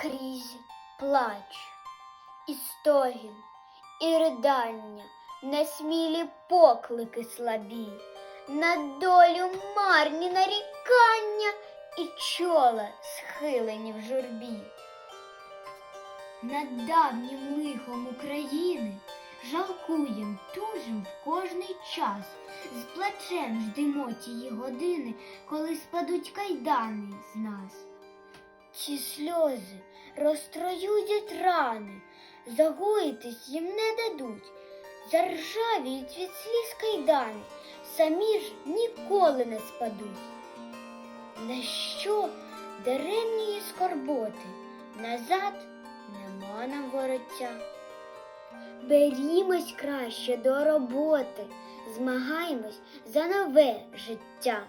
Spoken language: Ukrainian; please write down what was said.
скрізь плач, і стогін, і ридання, несмілі поклики слабі, на долю марні нарікання і чола схилені в журбі. Над давнім лихом України жалкуєм, тужим в кожний час, з плачем ждемо тії години, коли спадуть кайдани з нас. Ці сльози розтроюють рани, загоїтись їм не дадуть, заржавіють від сліз кайдани, самі ж ніколи не спадуть. На що даремні скорботи? Назад нема нам вороття. Берімось краще до роботи, змагаємось за нове життя.